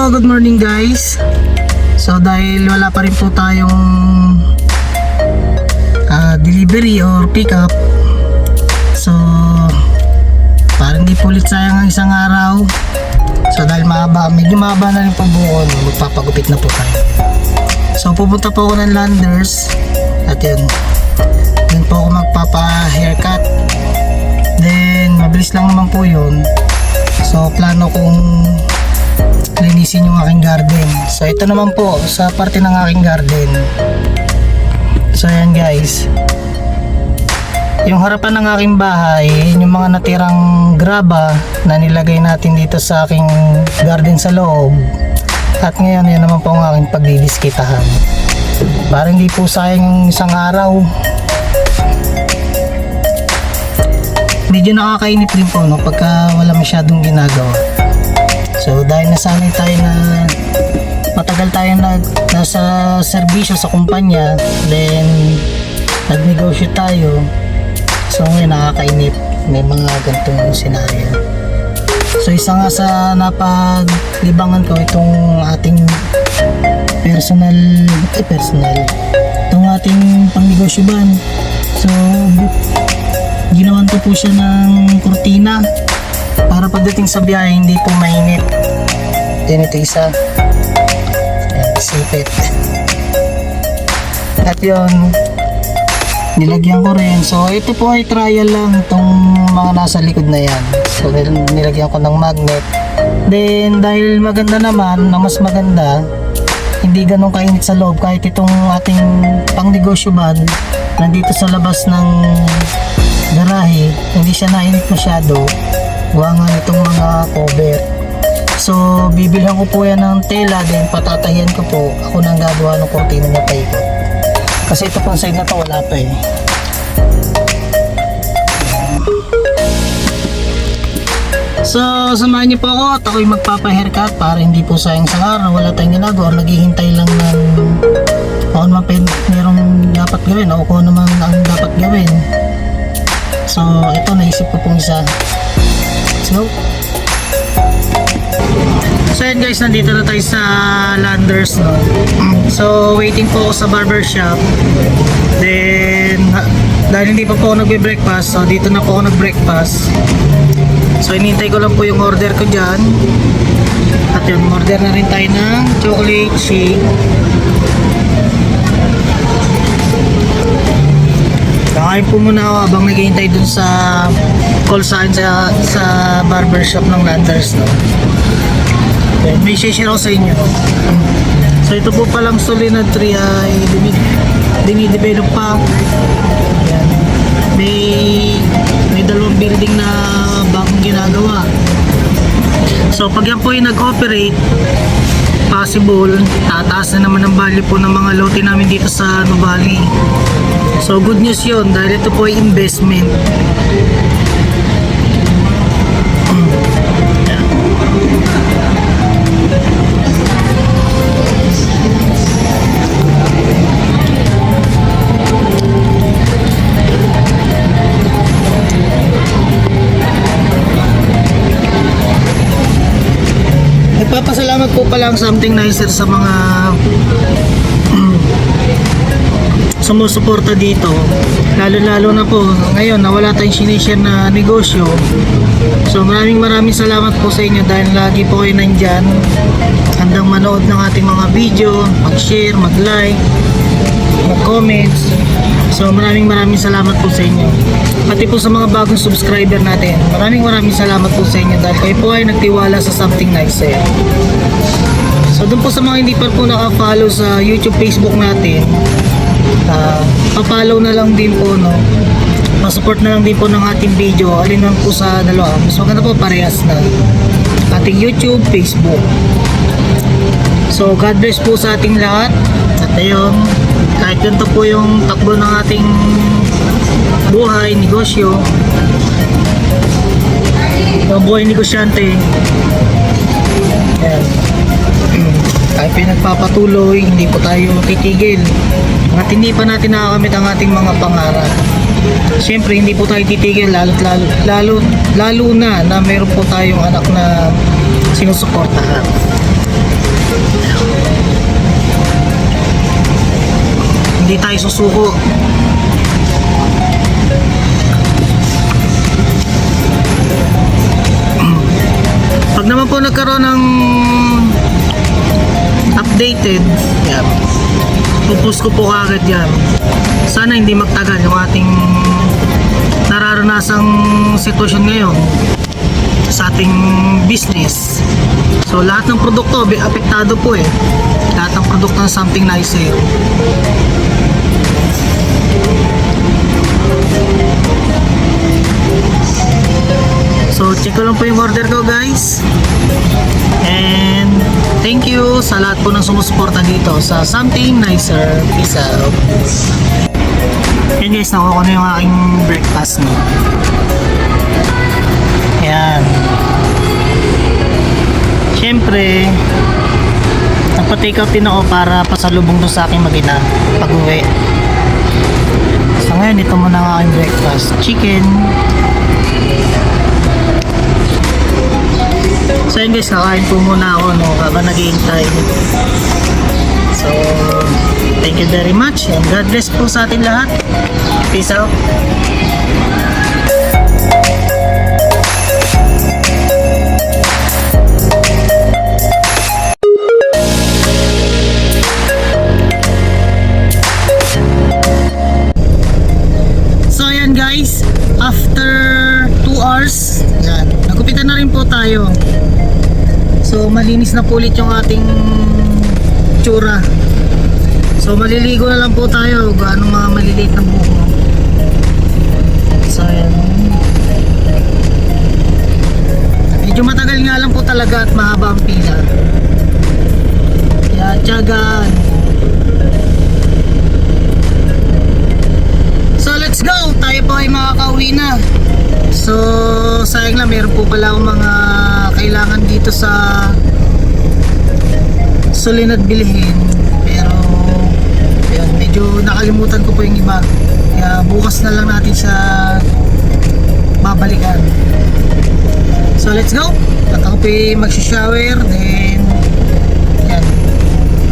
Good morning guys. So, dahil wala pa rin po tayong ah, delivery or pickup. So, parang di pulit sayang ang isang araw. So, dahil mahaba, medyo mahaba na rin po buo, no, magpapagupit na po tayo. So, pupunta po ako ng Landers. At yun, yun po ako magpapa-haircut. Then, mabilis lang naman po yun. So, plano kong linisin yung aking garden. So ito naman po sa parte ng aking garden. So ayan guys. Yung harapan ng aking bahay, yung mga natirang graba na nilagay natin dito sa aking garden sa loob. At ngayon, yan naman po ang aking pagdidiskitahan. Para hindi po sayang isang araw. Medyo nakakainit din po no, pagka wala masyadong ginagawa. So dahil nasanay tayo na matagal tayo na nasa serbisyo sa kumpanya, then nagnegosyo tayo. So ngayon nakakainip, may mga ganitong senaryo. So isa nga sa napaglibangan ko itong ating personal, eh personal, itong ating pangnegosyo ban. So ginawan ko po siya ng kurtina para pagdating sa biyahe hindi po mainit. Then ito isa. Ayan, sipit at yun nilagyan ko rin. So ito po ay trial lang itong mga nasa likod na yan. So nil- nilagyan ko ng magnet. Then dahil maganda naman na mas maganda hindi ganun kainit sa loob kahit itong ating pang negosyo ban nandito sa labas ng garahe hindi siya nainit masyado gawa nga nitong mga cover so bibilhan ko po yan ng tela then patatahian ko po ako nang gagawa ng kortina na paikot kasi ito pong side na to wala pa eh So, samahan niyo po ako at ako'y magpapa-haircut para hindi po sayang sa araw. Wala tayong ginagawa. Naghihintay lang ng kung ano man dapat gawin o kung ano ang dapat gawin. So, ito naisip ko pong isa. Go. So yan guys, nandito na tayo sa Landers no. So waiting po ako sa barber shop. Then dahil hindi pa po ako nagbe-breakfast, so dito na po ako nag-breakfast. So inintay ko lang po yung order ko dyan. At yun, order na rin tayo ng chocolate shake. Kakain po muna ako habang naghihintay dun sa call sign sa, sa barbershop ng Landers. No? Okay, may share ako sa inyo. So ito po palang Solinad tree ay dini- dinidevelop pa. Ayan. May may dalawang building na bagong ginagawa. So pag yan po ay nag-operate, possible, tataas na naman ang value po ng mga lote namin dito sa Nuvali. So good news yun dahil ito po ay investment. Nagpapasalamat po pala ang something nicer sa mga sumusuporta dito. Lalo-lalo na po ngayon na wala tayong sinishare na negosyo. So maraming maraming salamat po sa inyo dahil lagi po kayo nandyan. Handang manood ng ating mga video, mag-share, mag-like, mag-comments. So maraming maraming salamat po sa inyo. Pati po sa mga bagong subscriber natin. Maraming maraming salamat po sa inyo dahil kayo po ay nagtiwala sa something nicer. So doon po sa mga hindi pa po naka-follow sa YouTube, Facebook natin, uh, pa-follow na lang din po no. Pa-support na lang din po ng ating video. Alin lang po sa dalawa. Mas maganda po parehas na. Ating YouTube, Facebook. So God bless po sa ating lahat. At ayun, kahit ganito po yung takbo ng ating buhay, negosyo. Yung buhay negosyante. Ayan. Kahit pinagpapatuloy, hindi po tayo titigil. At hindi pa natin nakakamit ang ating mga pangarap. Siyempre, hindi po tayo titigil lalo, lalo, lalo, lalo na na meron po tayong anak na sinusuportahan. Hindi tayo susuko. Pag naman po nagkaroon ng updated, yan. Pupost ko po kagad yan. Sana hindi magtagal yung ating nararanasang sitwasyon ngayon sa ating business. So lahat ng produkto apektado po eh. Lahat ng produkto ng something nice eh. Check ko lang po yung order ko guys. And thank you sa lahat po ng sumusuporta dito sa Something Nicer. Peace out. Yan guys, nakuha ko na yung aking breakfast no. Yan. Siyempre, nagpa-take out din ako para pasalubong to sa aking magina pag uwi. So ngayon, ito muna ang aking breakfast. Chicken. So yun guys, kakain po muna ako no, habang naghihintay. So, thank you very much and God bless po sa atin lahat. Peace out. Guys, after 2 hours, yan, nagupitan na rin po tayo. So malinis na po yung ating tsura. So maliligo na lang po tayo gaano mga maliliit na buko. So ayan. Medyo matagal nga lang po talaga at mahaba ang pila. Kaya tiyagaan. So let's go! Tayo po ay makakauwi na. Lang meron po pala akong mga kailangan dito sa Sulinad bilhin. Pero yun, medyo nakalimutan ko po yung iba. Kaya bukas na lang natin sa babalikan. So let's go! At ako po ay magsishower. Then yan.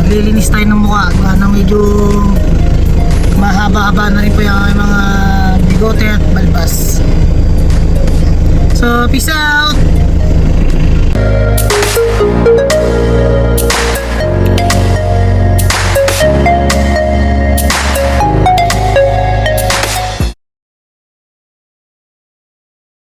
Maglilinis tayo ng mukha. Gawa na medyo mahaba-haba na rin po yung mga bigote at balbas. So, peace out!